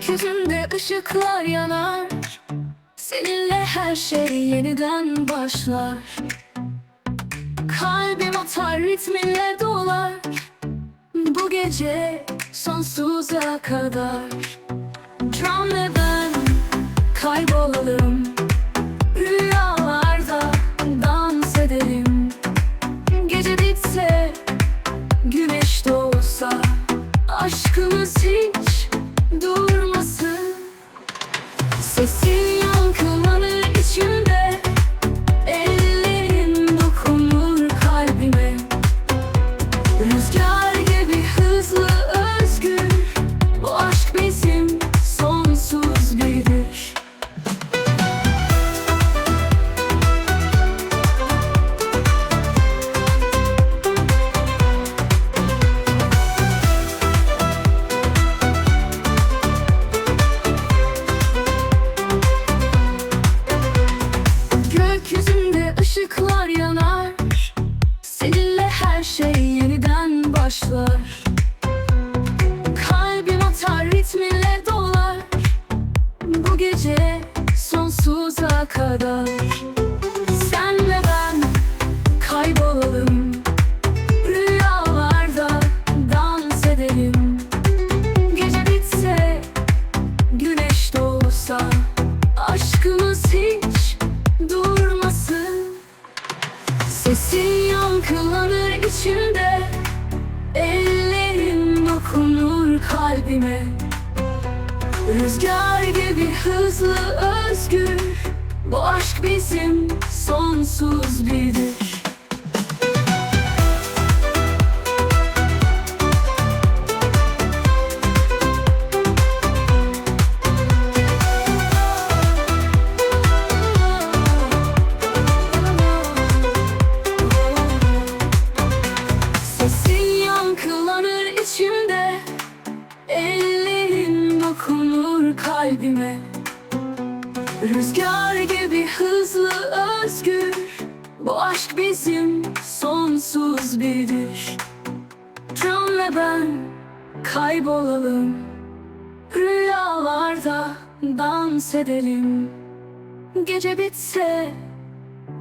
Gökyüzünde ışıklar yanar. Seninle her şey yeniden başlar. Kalbim atar ritminle dolar. Bu gece sonsuza kadar. Drum ve ben kaybolalım Rüyalarda dans edelim Gece bitse Güneş şey yeniden başlar. Kalbim atar ritminle dolar. Bu gece sonsuza kadar. Sen ve ben kaybolalım. Rüyalarda dans edelim. Gece bitse Güneş doğsa Aşkımız hiç durmasın. Sesin yankılanır içimde Ellerin dokunur kalbime. Rüzgar gibi hızlı özgür Bu aşk bizim sonsuz bir kalbime. Rüzgar gibi hızlı özgür. Bu aşk bizim sonsuz bir düş Can ve ben kaybolalım. Rüyalarda dans edelim. Gece bitse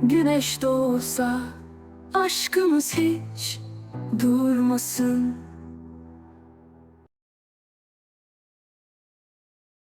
Güneş doğsa Aşkımız hiç durmasın